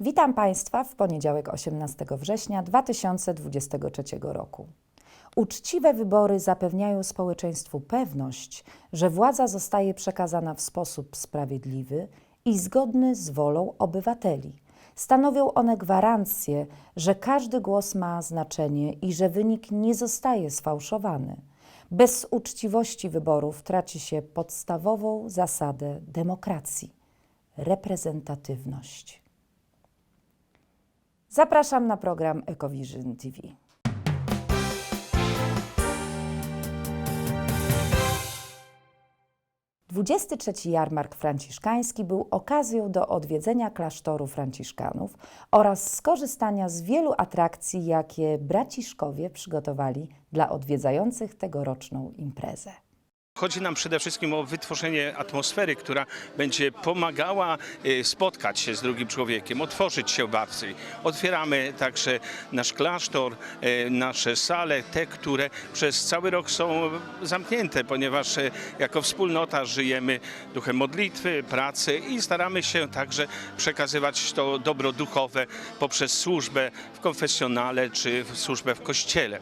Witam Państwa w poniedziałek 18 września 2023 roku. Uczciwe wybory zapewniają społeczeństwu pewność, że władza zostaje przekazana w sposób sprawiedliwy i zgodny z wolą obywateli. Stanowią one gwarancję, że każdy głos ma znaczenie i że wynik nie zostaje sfałszowany. Bez uczciwości wyborów traci się podstawową zasadę demokracji reprezentatywność. Zapraszam na program Ecovision TV. Dwudziesty trzeci jarmark franciszkański był okazją do odwiedzenia klasztoru franciszkanów oraz skorzystania z wielu atrakcji, jakie braciszkowie przygotowali dla odwiedzających tegoroczną imprezę. Chodzi nam przede wszystkim o wytworzenie atmosfery, która będzie pomagała y, spotkać się z drugim człowiekiem, otworzyć się bardziej. Otwieramy także nasz klasztor, y, nasze sale, te, które przez cały rok są zamknięte, ponieważ y, jako wspólnota żyjemy duchem modlitwy, pracy i staramy się także przekazywać to dobro duchowe poprzez służbę w konfesjonale czy służbę w kościele.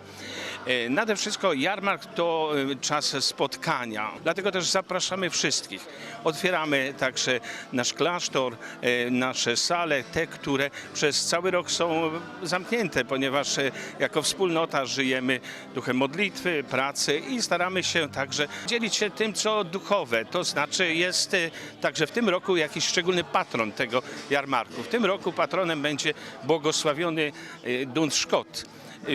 E, Nade wszystko jarmark to e, czas spotkania, dlatego też zapraszamy wszystkich. Otwieramy także nasz klasztor, e, nasze sale, te, które przez cały rok są zamknięte, ponieważ jako wspólnota żyjemy duchem modlitwy, pracy i staramy się także dzielić się tym, co duchowe. To znaczy jest także w tym roku jakiś szczególny patron tego jarmarku. W tym roku patronem będzie błogosławiony Duns Scott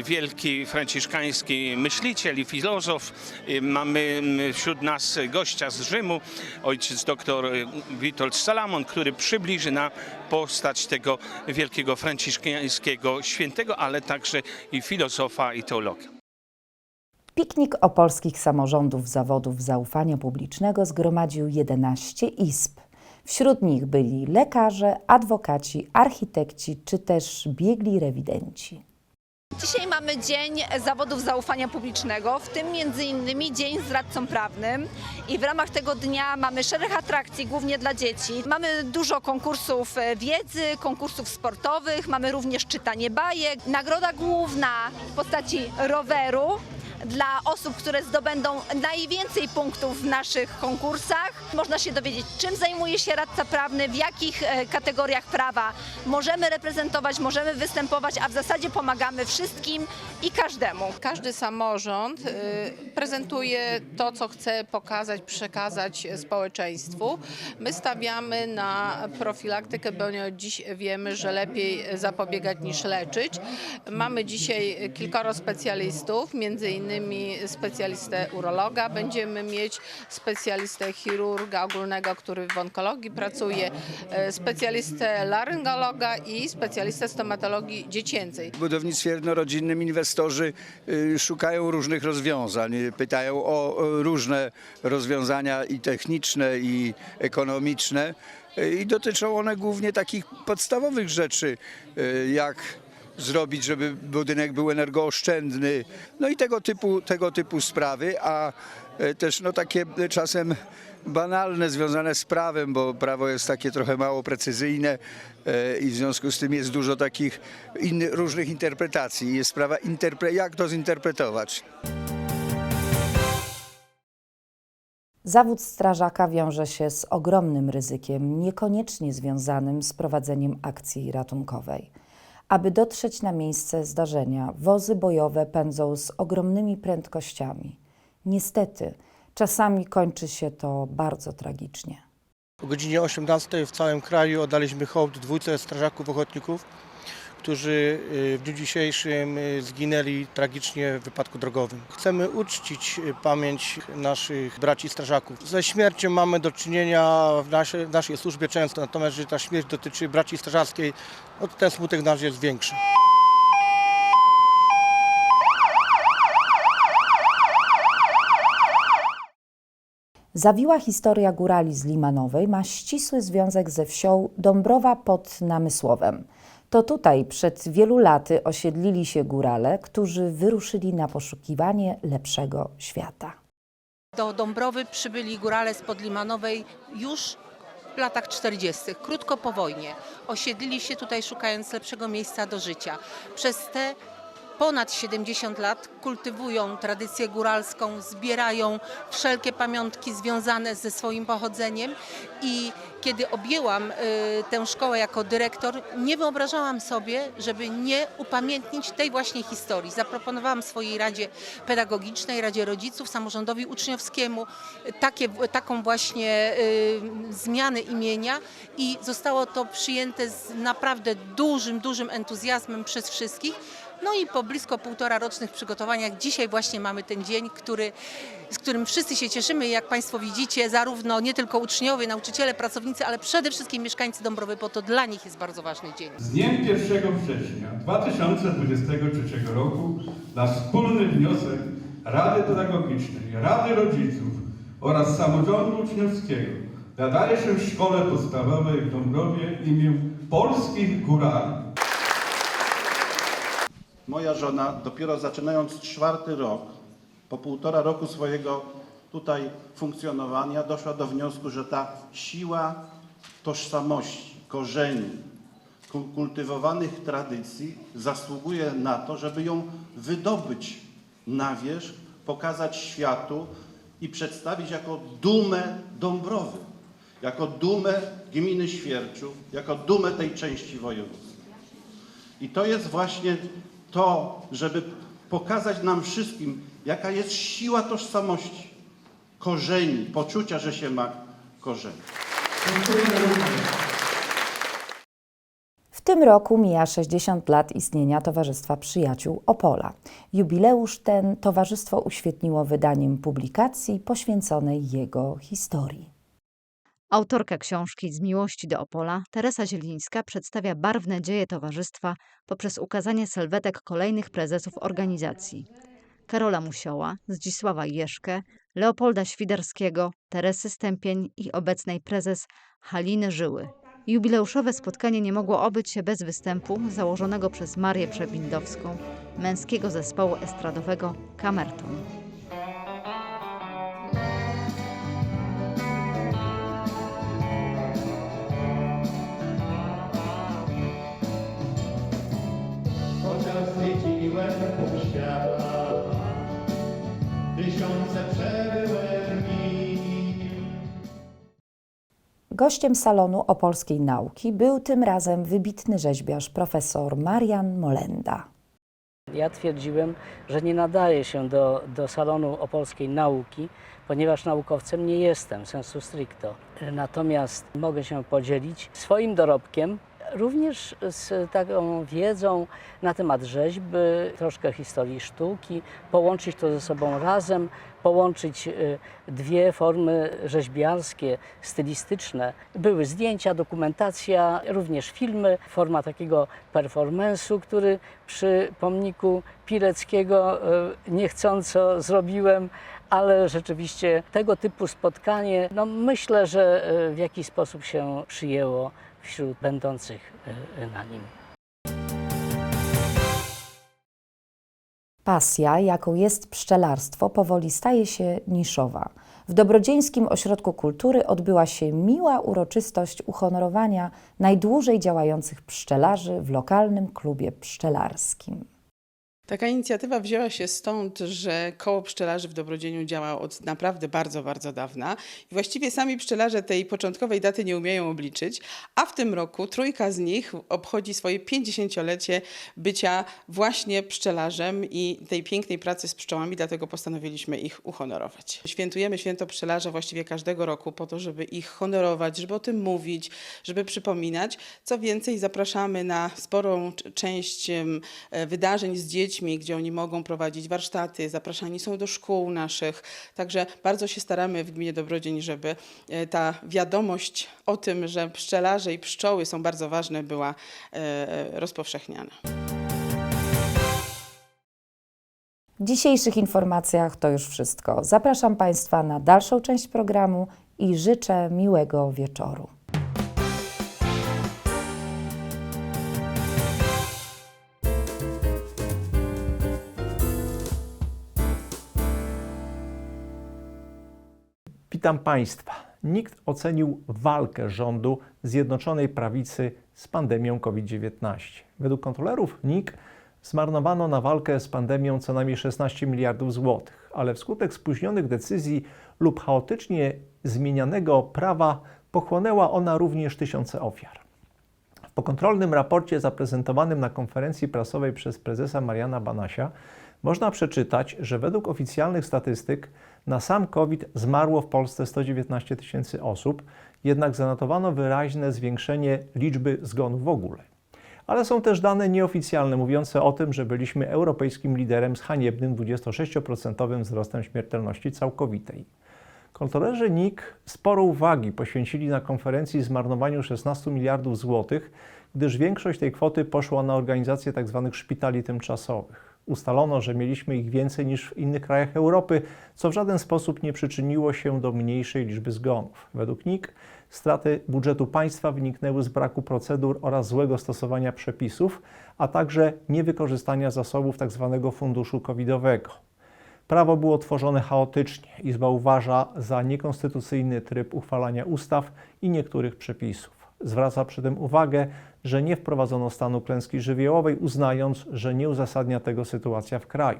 wielki franciszkański myśliciel i filozof. Y, Mamy wśród nas gościa z Rzymu, ojciec doktor y, Witold Salamon, który przybliży nam postać tego wielkiego franciszkańskiego świętego, ale także i filozofa i teologa. Piknik opolskich samorządów zawodów zaufania publicznego zgromadził 11 izb. Wśród nich byli lekarze, adwokaci, architekci czy też biegli rewidenci. Dzisiaj mamy Dzień Zawodów Zaufania Publicznego, w tym innymi Dzień z radcą prawnym i w ramach tego dnia mamy szereg atrakcji, głównie dla dzieci. Mamy dużo konkursów e, wiedzy, konkursów sportowych, mamy również czytanie bajek. Nagroda główna w postaci roweru dla osób, które zdobędą najwięcej punktów w naszych konkursach. Można się dowiedzieć, czym zajmuje się radca prawny, w jakich e, kategoriach prawa możemy reprezentować, możemy występować, a w zasadzie pomagamy wszystkim i każdemu. Każdy samorząd y, prezentuje to, co chce pokazać, przekazać społeczeństwu. My stawiamy na profilaktykę, bo dziś wiemy, że lepiej zapobiegać niż leczyć. Mamy dzisiaj kilkoro specjalistów, między innymi specjalistę urologa, będziemy mieć specjalistę chirurga ogólnego, który w onkologii pracuje, e, specjalistę laryngologa i specjalistę stomatologii dziecięcej. W budownictwie jednorodzinnym inwestorzy y, szukają różnych rozwiązań, pytają o o różne rozwiązania i techniczne, i ekonomiczne. y, I dotyczą one głównie takich podstawowych rzeczy, y, jak zrobić, żeby budynek był energooszczędny, no i tego typu, tego typu sprawy, a y, też no, takie czasem banalne, związane z prawem, bo prawo jest takie trochę mało precyzyjne e, i w związku z tym jest dużo takich innych, różnych interpretacji. Jest sprawa, interpre- jak to zinterpretować. Zawód strażaka wiąże się z ogromnym ryzykiem, niekoniecznie związanym z prowadzeniem akcji ratunkowej. Aby dotrzeć na miejsce zdarzenia, wozy bojowe pędzą z ogromnymi prędkościami. Niestety, czasami kończy się to bardzo tragicznie. O godzinie 18 w całym kraju oddaliśmy hołd dwójce strażaków ochotników, którzy y, w dniu dzisiejszym y, zginęli tragicznie w wypadku drogowym. Chcemy uczcić y, pamięć naszych braci strażaków. Ze śmiercią mamy do czynienia w naszej, w naszej służbie często, natomiast jeżeli ta śmierć dotyczy braci strażackiej, no to ten smutek nasz jest większy. Zawiła historia górali z Limanowej ma ścisły związek ze wsią Dąbrowa pod Namysłowem. To tutaj przed wielu laty osiedlili się górale, którzy wyruszyli na poszukiwanie lepszego świata. Do Dąbrowy przybyli górale z Podlimanowej już latach 40., krótko po wojnie, osiedlili się tutaj szukając lepszego miejsca do życia. Przez te ponad 70 lat kultywują tradycję góralską, zbierają wszelkie pamiątki związane ze swoim pochodzeniem i kiedy objęłam y, tę szkołę jako dyrektor, nie wyobrażałam sobie, żeby nie upamiętnić tej właśnie historii. Zaproponowałam swojej Radzie Pedagogicznej, Radzie Rodziców, Samorządowi Uczniowskiemu y, takie, taką właśnie y, zmianę imienia i zostało to przyjęte z naprawdę dużym, dużym entuzjazmem przez wszystkich. No i po blisko półtora rocznych przygotowaniach dzisiaj właśnie mamy ten dzień, który, z którym wszyscy się cieszymy. Jak Państwo widzicie, zarówno nie tylko uczniowie, nauczyciele, pracownicy, ale przede wszystkim mieszkańcy Dąbrowy, bo to dla nich jest bardzo ważny dzień. Z dniem 1 września 2023 roku na wspólny wniosek Rady Pedagogicznej, Rady Rodziców oraz Samorządu Uczniowskiego nadaje się w Szkole Podstawowej w Dąbrowie imię Polskich Górali. Moja żona, dopiero zaczynając czwarty rok, po półtora roku swojego tutaj funkcjonowania, doszła do wniosku, że ta siła tożsamości, korzeni, ku- kultywowanych tradycji zasługuje na to, żeby ją wydobyć na wierzch, pokazać światu i przedstawić jako dumę Dąbrowy, jako dumę gminy Świerczów, jako dumę tej części województwa. I to jest właśnie to, żeby pokazać nam wszystkim, jaka jest siła tożsamości, korzeni, poczucia, że się ma korzeni. W tym roku mija 60 lat istnienia Towarzystwa Przyjaciół Opola. Jubileusz ten towarzystwo uświetniło wydaniem publikacji poświęconej jego historii. Autorka książki Z miłości do Opola, Teresa Zielińska przedstawia barwne dzieje towarzystwa poprzez ukazanie sylwetek kolejnych prezesów organizacji. Karola Musioła, Zdzisława Jeszkę, Leopolda Świderskiego, Teresy Stępień i obecnej prezes Haliny Żyły. Jubileuszowe spotkanie nie mogło obyć się bez występu założonego przez Marię Przewindowską, męskiego zespołu estradowego Kamerton. Gościem salonu opolskiej nauki był tym razem wybitny rzeźbiarz profesor Marian Molenda. Ja twierdziłem, że nie nadaję się do, do salonu opolskiej nauki, ponieważ naukowcem nie jestem, sensu stricto. Natomiast mogę się podzielić swoim dorobkiem, również z taką wiedzą na temat rzeźby, troszkę historii sztuki, połączyć to ze sobą razem, połączyć y, dwie formy rzeźbiarskie, stylistyczne. Były zdjęcia, dokumentacja, również filmy, forma takiego performance'u, który przy pomniku Pileckiego y, niechcąco zrobiłem, ale rzeczywiście tego typu spotkanie, no myślę, że y, w jakiś sposób się przyjęło wśród będących y, na nim. Pasja, jaką jest pszczelarstwo, powoli staje się niszowa. W Dobrodzieńskim Ośrodku Kultury odbyła się miła uroczystość uhonorowania najdłużej działających pszczelarzy w lokalnym klubie pszczelarskim. Taka inicjatywa wzięła się stąd, że koło pszczelarzy w Dobrodzieniu działa od naprawdę bardzo, bardzo dawna. I właściwie sami pszczelarze tej początkowej daty nie umieją obliczyć, a w tym roku trójka z nich obchodzi swoje 50-lecie bycia właśnie pszczelarzem i tej pięknej pracy z pszczołami, dlatego postanowiliśmy ich uhonorować. Świętujemy święto pszczelarza właściwie każdego roku po to, żeby ich honorować, żeby o tym mówić, żeby przypominać. Co więcej, zapraszamy na sporą część e, wydarzeń z dziećmi, gdzie oni mogą prowadzić warsztaty, zapraszani są do szkół naszych. Także bardzo się staramy w gminie Dobrodzień, żeby e, ta wiadomość o tym, że pszczelarze i pszczoły są bardzo ważne, była e, rozpowszechniana. W dzisiejszych informacjach to już wszystko. Zapraszam Państwa na dalszą część programu i życzę miłego wieczoru. Witam Państwa. Nikt ocenił walkę rządu Zjednoczonej Prawicy z pandemią COVID-19. Według kontrolerów NIK zmarnowano na walkę z pandemią co najmniej 16 miliardów złotych, ale wskutek spóźnionych decyzji lub chaotycznie zmienianego prawa pochłonęła ona również tysiące ofiar. W pokontrolnym raporcie zaprezentowanym na konferencji prasowej przez prezesa Mariana Banasia można przeczytać, że według oficjalnych statystyk na sam COVID zmarło w Polsce 119 tysięcy osób, jednak zanotowano wyraźne zwiększenie liczby zgonów w ogóle. Ale są też dane nieoficjalne mówiące o tym, że byliśmy europejskim liderem z haniebnym 26% wzrostem śmiertelności całkowitej. Kontrolerzy NIK sporo uwagi poświęcili na konferencji zmarnowaniu 16 miliardów złotych, gdyż większość tej kwoty poszła na organizację tzw. szpitali tymczasowych. Ustalono, że mieliśmy ich więcej niż w innych krajach Europy, co w żaden sposób nie przyczyniło się do mniejszej liczby zgonów. Według NIK straty budżetu państwa wyniknęły z braku procedur oraz złego stosowania przepisów, a także niewykorzystania zasobów tzw. funduszu covidowego. Prawo było tworzone chaotycznie. Izba uważa za niekonstytucyjny tryb uchwalania ustaw i niektórych przepisów. Zwraca przy tym uwagę, że nie wprowadzono stanu klęski żywiołowej, uznając, że nie uzasadnia tego sytuacja w kraju.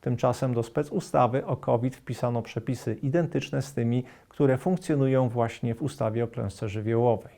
Tymczasem do specustawy o COVID wpisano przepisy identyczne z tymi, które funkcjonują właśnie w ustawie o klęsce żywiołowej.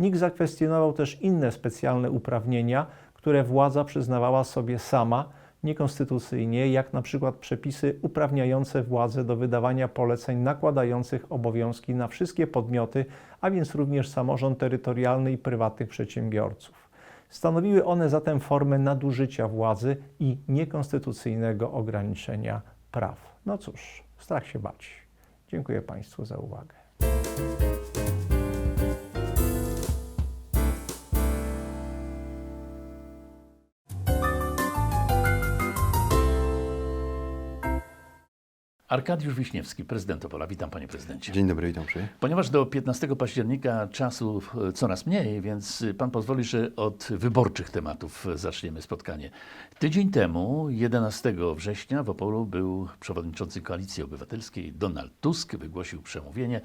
NIK zakwestionował też inne specjalne uprawnienia, które władza przyznawała sobie sama, niekonstytucyjnie, jak na przykład przepisy uprawniające władzę do wydawania poleceń nakładających obowiązki na wszystkie podmioty, a więc również samorząd terytorialny i prywatnych przedsiębiorców. Stanowiły one zatem formę nadużycia władzy i niekonstytucyjnego ograniczenia praw. No cóż, strach się bać. Dziękuję Państwu za uwagę. Arkadiusz Wiśniewski, prezydent Opola. Witam panie prezydencie. Dzień dobry, witam przy. Ponieważ do 15 października czasu e, coraz mniej, więc pan pozwoli, że od wyborczych tematów zaczniemy spotkanie. Tydzień temu, 11 września w Opolu był przewodniczący Koalicji Obywatelskiej Donald Tusk, wygłosił przemówienie.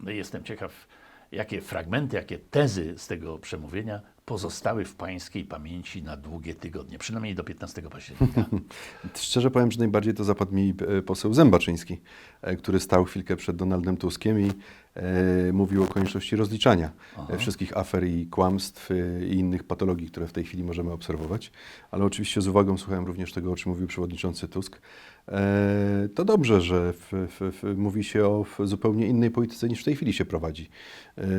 No Jestem ciekaw, jakie fragmenty, jakie tezy z tego przemówienia pozostały w pańskiej pamięci na długie tygodnie, przynajmniej do 15 października. Szczerze powiem, że najbardziej to zapadł mi e, poseł Zębaczyński, e, który stał chwilkę przed Donaldem Tuskiem i mówił o konieczności rozliczania Aha. e, wszystkich afer i kłamstw e, i innych patologii, które w tej chwili możemy obserwować. Ale oczywiście z uwagą słuchałem również tego, o czym mówił przewodniczący Tusk. E, to dobrze, że w, w, w, mówi się o zupełnie innej polityce niż w tej chwili się prowadzi.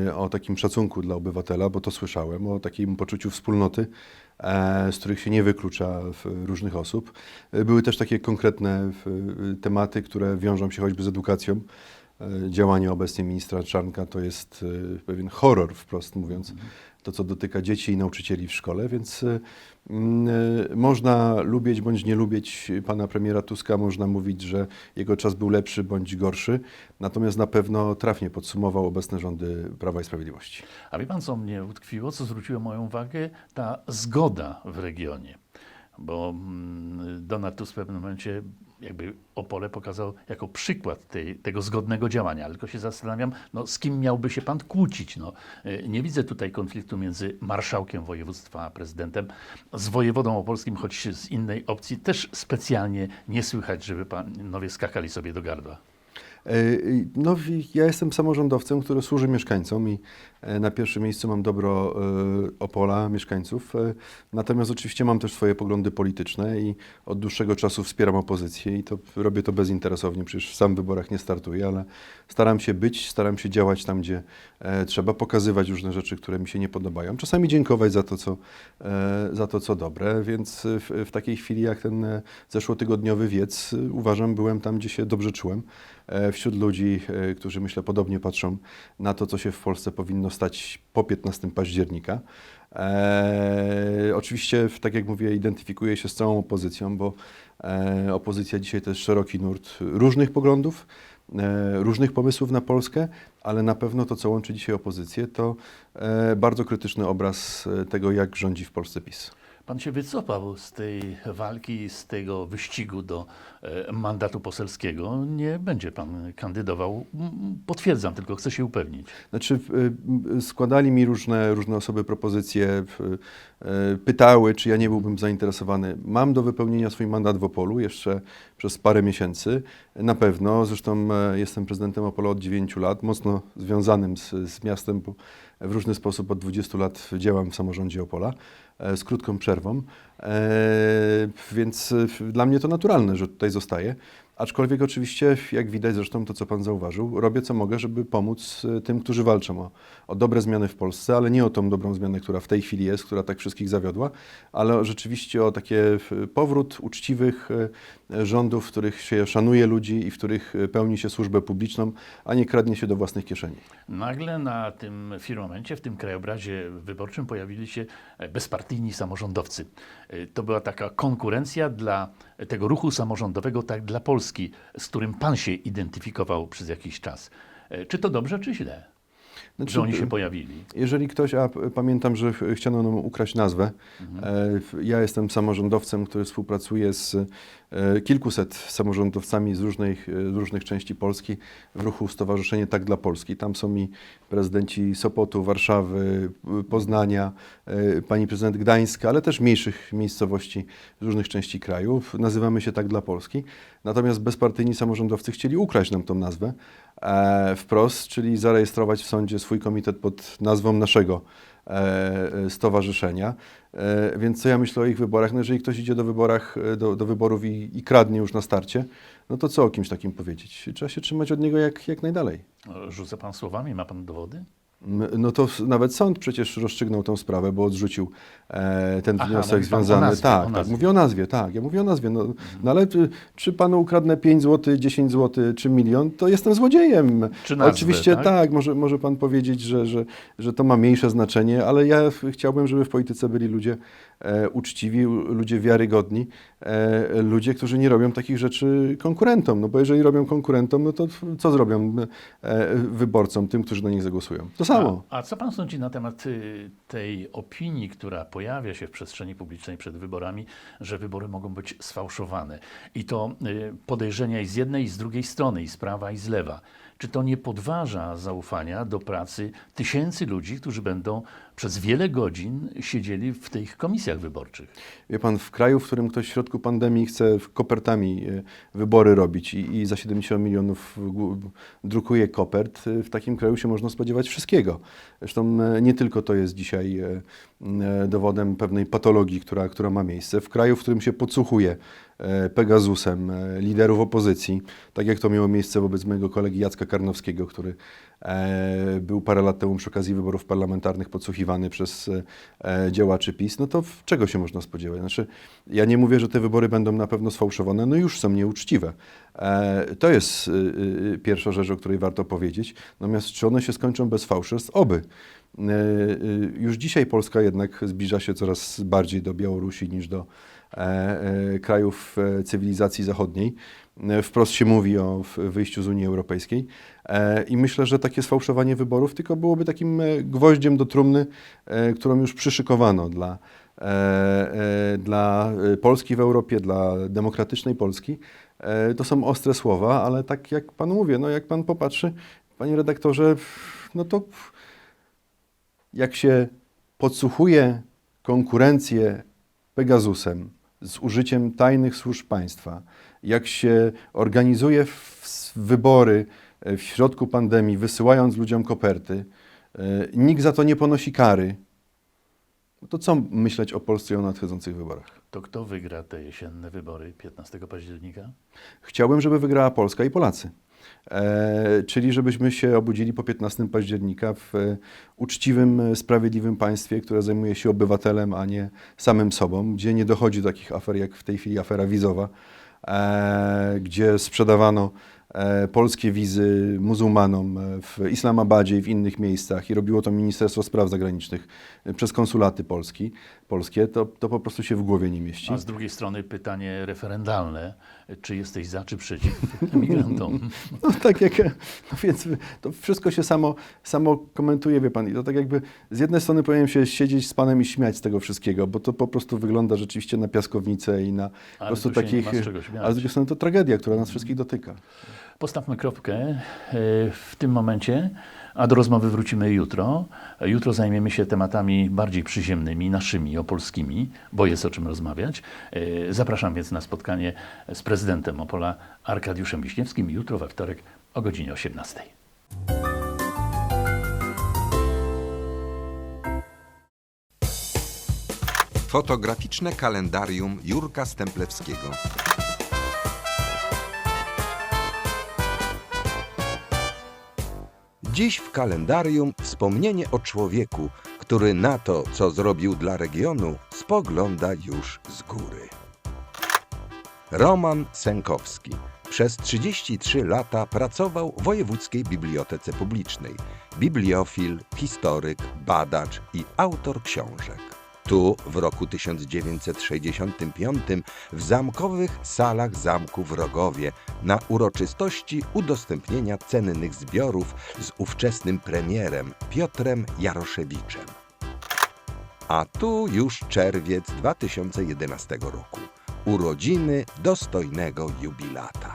E, o takim szacunku dla obywatela, bo to słyszałem, o takim poczuciu wspólnoty, e, z których się nie wyklucza różnych osób. E, Były też takie konkretne tematy, które wiążą się choćby z edukacją. E, Działanie obecnie ministra Czarnka to jest e, pewien horror, wprost mówiąc, to co dotyka dzieci i nauczycieli w szkole, więc e, można lubić bądź nie lubić pana premiera Tuska, można mówić, że jego czas był lepszy bądź gorszy, natomiast na pewno trafnie podsumował obecne rządy Prawa i Sprawiedliwości. A wie pan, co mnie utkwiło, co zwróciło moją uwagę? Ta zgoda w regionie. Bo mm, Donald Tusk w pewnym momencie jakby Opole pokazał jako przykład tej, tego zgodnego działania. Tylko się zastanawiam, no, z kim miałby się pan kłócić? No, y, nie widzę tutaj konfliktu między marszałkiem województwa a prezydentem. Z wojewodą opolskim, choć z innej opcji, też specjalnie nie słychać, żeby panowie skakali sobie do gardła. E, No, i ja jestem samorządowcem, który służy mieszkańcom i na pierwszym miejscu mam dobro e, Opola, mieszkańców. E, Natomiast oczywiście mam też swoje poglądy polityczne i od dłuższego czasu wspieram opozycję i to robię to bezinteresownie, przecież sam w wyborach nie startuję, ale staram się być, staram się działać tam, gdzie e, trzeba, pokazywać różne rzeczy, które mi się nie podobają. Czasami dziękować za to, co, e, za to, co dobre, więc w, w takiej chwili jak ten e, zeszłotygodniowy wiec, e, uważam, byłem tam, gdzie się dobrze czułem e, wśród ludzi, e, którzy myślę podobnie patrzą na to, co się w Polsce powinno stać po 15 października. E, oczywiście, tak jak mówię, identyfikuję się z całą opozycją, bo e, opozycja dzisiaj to jest szeroki nurt różnych poglądów, e, różnych pomysłów na Polskę, ale na pewno to, co łączy dzisiaj opozycję, to e, bardzo krytyczny obraz e, tego, jak rządzi w Polsce PiS. Pan się wycofał z tej walki, z tego wyścigu do e, mandatu poselskiego nie będzie pan kandydował. Potwierdzam, tylko chcę się upewnić. Znaczy, y, składali mi różne, różne osoby propozycje, y, pytały, czy ja nie byłbym zainteresowany. Mam do wypełnienia swój mandat w Opolu jeszcze przez parę miesięcy. Na pewno, zresztą e, jestem prezydentem Opola od 9 lat, mocno związanym z, z miastem, w różny sposób od 20 lat działam w samorządzie Opola, e, z krótką przerwą. E, Więc e, dla mnie to naturalne, że tutaj zostaję. Aczkolwiek oczywiście, jak widać zresztą to, co Pan zauważył, robię co mogę, żeby pomóc e, tym, którzy walczą o, o dobre zmiany w Polsce, ale nie o tą dobrą zmianę, która w tej chwili jest, która tak wszystkich zawiodła, ale rzeczywiście o takie e, powrót uczciwych e, rządów, w których się szanuje ludzi i w których e, pełni się służbę publiczną, a nie kradnie się do własnych kieszeni. Nagle na tym firmamencie, w tym krajobrazie wyborczym pojawili się bezpartyjni samorządowcy. To była taka konkurencja dla tego ruchu samorządowego, tak dla Polski, z którym pan się identyfikował przez jakiś czas. E, Czy to dobrze, czy źle, Znaczy, że oni się y, pojawili? Jeżeli ktoś, a pamiętam, że ch- chciano nam ukraść nazwę. E, f- Ja jestem samorządowcem, który współpracuje z e, kilkuset samorządowcami z różnych, e, różnych części Polski w ruchu Stowarzyszenie Tak dla Polski. Tam są i prezydenci Sopotu, Warszawy, Poznania, e, pani prezydent Gdańska, ale też mniejszych miejscowości z różnych części kraju. Nazywamy się Tak dla Polski. Natomiast bezpartyjni samorządowcy chcieli ukraść nam tą nazwę e, wprost, czyli zarejestrować w sądzie swój komitet pod nazwą naszego e, e, stowarzyszenia. E, więc co ja myślę o ich wyborach? No jeżeli ktoś idzie do, wyborach, e, do, do wyborów i, i kradnie już na starcie, no to co o kimś takim powiedzieć? Trzeba się trzymać od niego jak, jak najdalej. E, Rzucę pan słowami, ma pan dowody? No to nawet sąd przecież rozstrzygnął tą sprawę, bo odrzucił e, ten Aha, wniosek związany. nazwie, tak, tak, mówię o nazwie, tak. Ja mówię o nazwie. No, no ale czy, czy panu ukradnę 5 zł, 10 zł czy milion, to jestem złodziejem. Czy nazwę, Oczywiście tak? tak, może, może pan powiedzieć, że, że, że to ma mniejsze znaczenie, ale ja chciałbym, żeby w polityce byli ludzie uczciwi, u- ludzie wiarygodni, e, ludzie, którzy nie robią takich rzeczy konkurentom. No bo jeżeli robią konkurentom, no to co zrobią e, wyborcom, tym, którzy na nich zagłosują? To samo. A, a co pan sądzi na temat y, tej opinii, która pojawia się w przestrzeni publicznej przed wyborami, że wybory mogą być sfałszowane? I to y, podejrzenia i z jednej, i z drugiej strony, i z prawa, i z lewa. Czy to nie podważa zaufania do pracy tysięcy ludzi, którzy będą przez wiele godzin siedzieli w tych komisjach wyborczych? Wie pan, w kraju, w którym ktoś w środku pandemii chce kopertami e, wybory robić i, i za 70 milionów drukuje kopert, e, w takim kraju się można spodziewać wszystkiego. Zresztą e, nie tylko to jest dzisiaj dowodem pewnej patologii, która, która ma miejsce. W kraju, w którym się podsłuchuje Pegasusem e, liderów opozycji, tak jak to miało miejsce wobec mojego kolegi Jacka Karnowskiego, który e, był parę lat temu przy okazji wyborów parlamentarnych podsłuchiwany przez e, działaczy PiS, no to czego się można spodziewać? Znaczy, ja nie mówię, że te wybory będą na pewno sfałszowane, no już są nieuczciwe. E, to jest pierwsza rzecz, o której warto powiedzieć. Natomiast czy one się skończą bez fałszerstw? Oby. E, Już dzisiaj Polska jednak zbliża się coraz bardziej do Białorusi niż do e, e, krajów e, cywilizacji zachodniej. E, Wprost się mówi o wyjściu z Unii Europejskiej E, i myślę, że takie sfałszowanie wyborów tylko byłoby takim e, gwoździem do trumny, e, którą już przyszykowano dla, e, e, dla e, Polski w Europie, dla demokratycznej Polski. E, To są ostre słowa, ale tak jak Panu mówię, no jak Pan popatrzy, Panie redaktorze, no to jak się podsłuchuje konkurencję Pegasusem z użyciem tajnych służb państwa, jak się organizuje wybory e, w środku pandemii, wysyłając ludziom koperty, e, nikt za to nie ponosi kary, to co myśleć o Polsce i o nadchodzących wyborach? To kto wygra te jesienne wybory 15 października? Chciałbym, żeby wygrała Polska i Polacy. E, czyli żebyśmy się obudzili po 15 października w e, uczciwym, e, sprawiedliwym państwie, które zajmuje się obywatelem, a nie samym sobą, gdzie nie dochodzi do takich afer jak w tej chwili afera wizowa, gdzie sprzedawano polskie wizy muzułmanom w Islamabadzie i w innych miejscach i robiło to Ministerstwo Spraw Zagranicznych przez konsulaty Polski, polskie, to, to po prostu się w głowie nie mieści. A z drugiej strony pytanie referendalne. Czy jesteś za, czy przeciw emigrantom. No tak jak, no więc to wszystko się samo, samo komentuje, wie pan. I to tak jakby z jednej strony powinienem się siedzieć z panem i śmiać z tego wszystkiego, bo to po prostu wygląda rzeczywiście na piaskownicę i na po prostu takich... z. Ale z drugiej strony to tragedia, która nas wszystkich dotyka. Postawmy kropkę e, w tym momencie, a do rozmowy wrócimy jutro. Jutro zajmiemy się tematami bardziej przyziemnymi, naszymi, opolskimi, bo jest o czym rozmawiać. E, Zapraszam więc na spotkanie z prezydentem Opola Arkadiuszem Wiśniewskim jutro we wtorek o godzinie 18. Fotograficzne kalendarium Jurka Stemplewskiego. Dziś w kalendarium wspomnienie o człowieku, który na to, co zrobił dla regionu, spogląda już z góry. Roman Sękowski przez 33 lata pracował w Wojewódzkiej Bibliotece Publicznej. Bibliofil, historyk, badacz i autor książek. Tu w roku 1965 w zamkowych salach zamku w Rogowie na uroczystości udostępnienia cennych zbiorów z ówczesnym premierem Piotrem Jaroszewiczem. A tu już czerwiec 2011 roku. Urodziny dostojnego jubilata.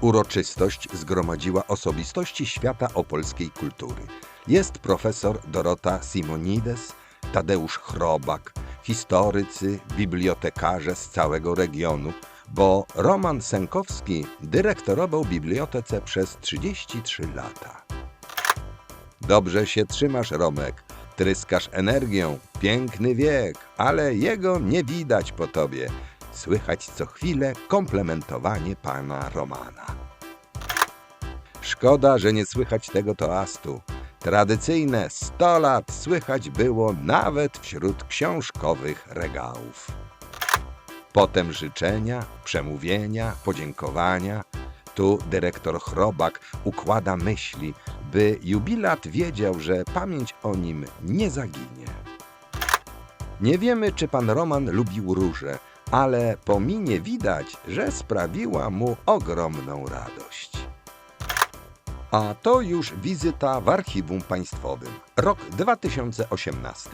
Uroczystość zgromadziła osobistości świata opolskiej kultury. Jest profesor Dorota Simonides, Tadeusz Chrobak, historycy, bibliotekarze z całego regionu, bo Roman Sękowski dyrektorował bibliotece przez 33 lata. Dobrze się trzymasz, Romek. Tryskasz energią, piękny wiek, ale jego nie widać po tobie. Słychać co chwilę komplementowanie pana Romana. Szkoda, że nie słychać tego toastu. Tradycyjne 100 lat słychać było nawet wśród książkowych regałów. Potem życzenia, przemówienia, podziękowania. Tu dyrektor Chrobak układa myśli, by jubilat wiedział, że pamięć o nim nie zaginie. Nie wiemy, czy pan Roman lubił róże, ale po minie widać, że sprawiła mu ogromną radość. A to już wizyta w Archiwum Państwowym. Rok 2018.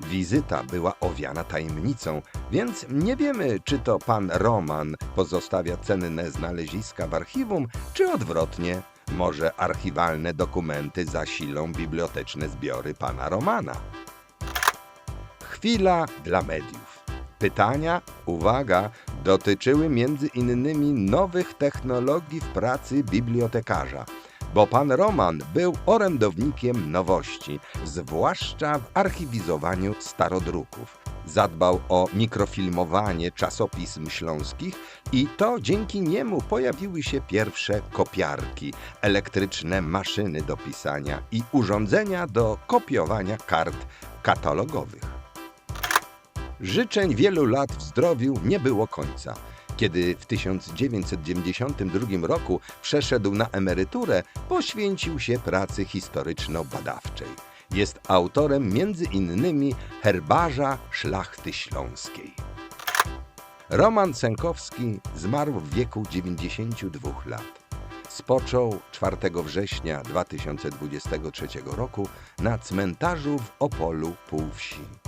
Wizyta była owiana tajemnicą, więc nie wiemy, czy to pan Roman pozostawia cenne znaleziska w archiwum, czy odwrotnie. Może archiwalne dokumenty zasilą biblioteczne zbiory pana Romana. Chwila dla mediów. Pytania, uwaga, dotyczyły między innymi nowych technologii w pracy bibliotekarza, bo pan Roman był orędownikiem nowości, zwłaszcza w archiwizowaniu starodruków. Zadbał o mikrofilmowanie czasopism śląskich i to dzięki niemu pojawiły się pierwsze kopiarki, elektryczne maszyny do pisania i urządzenia do kopiowania kart katalogowych. Życzeń wielu lat w zdrowiu nie było końca. Kiedy w 1992 roku przeszedł na emeryturę, poświęcił się pracy historyczno-badawczej. Jest autorem między innymi herbarza szlachty śląskiej. Roman Sękowski zmarł w wieku 92 lat. Spoczął 4 września 2023 roku na cmentarzu w Opolu Półwsi.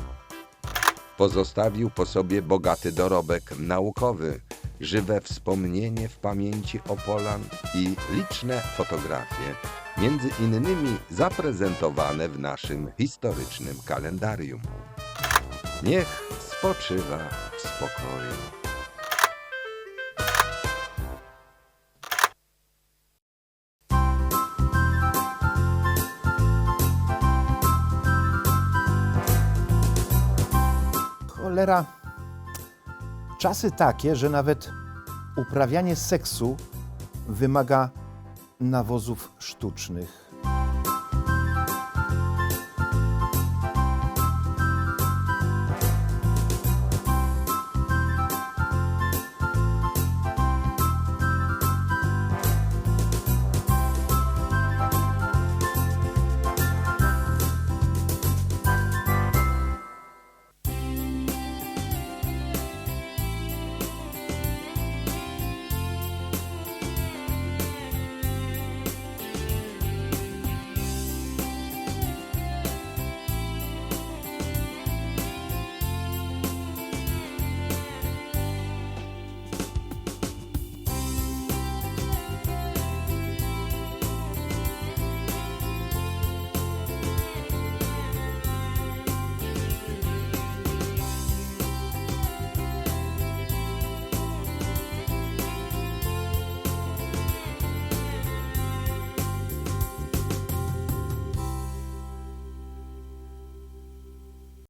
Pozostawił po sobie bogaty dorobek naukowy, żywe wspomnienie w pamięci Opolan i liczne fotografie, między innymi zaprezentowane w naszym historycznym kalendarium. Niech spoczywa w spokoju. Cholera. Czasy takie, że nawet uprawianie seksu wymaga nawozów sztucznych.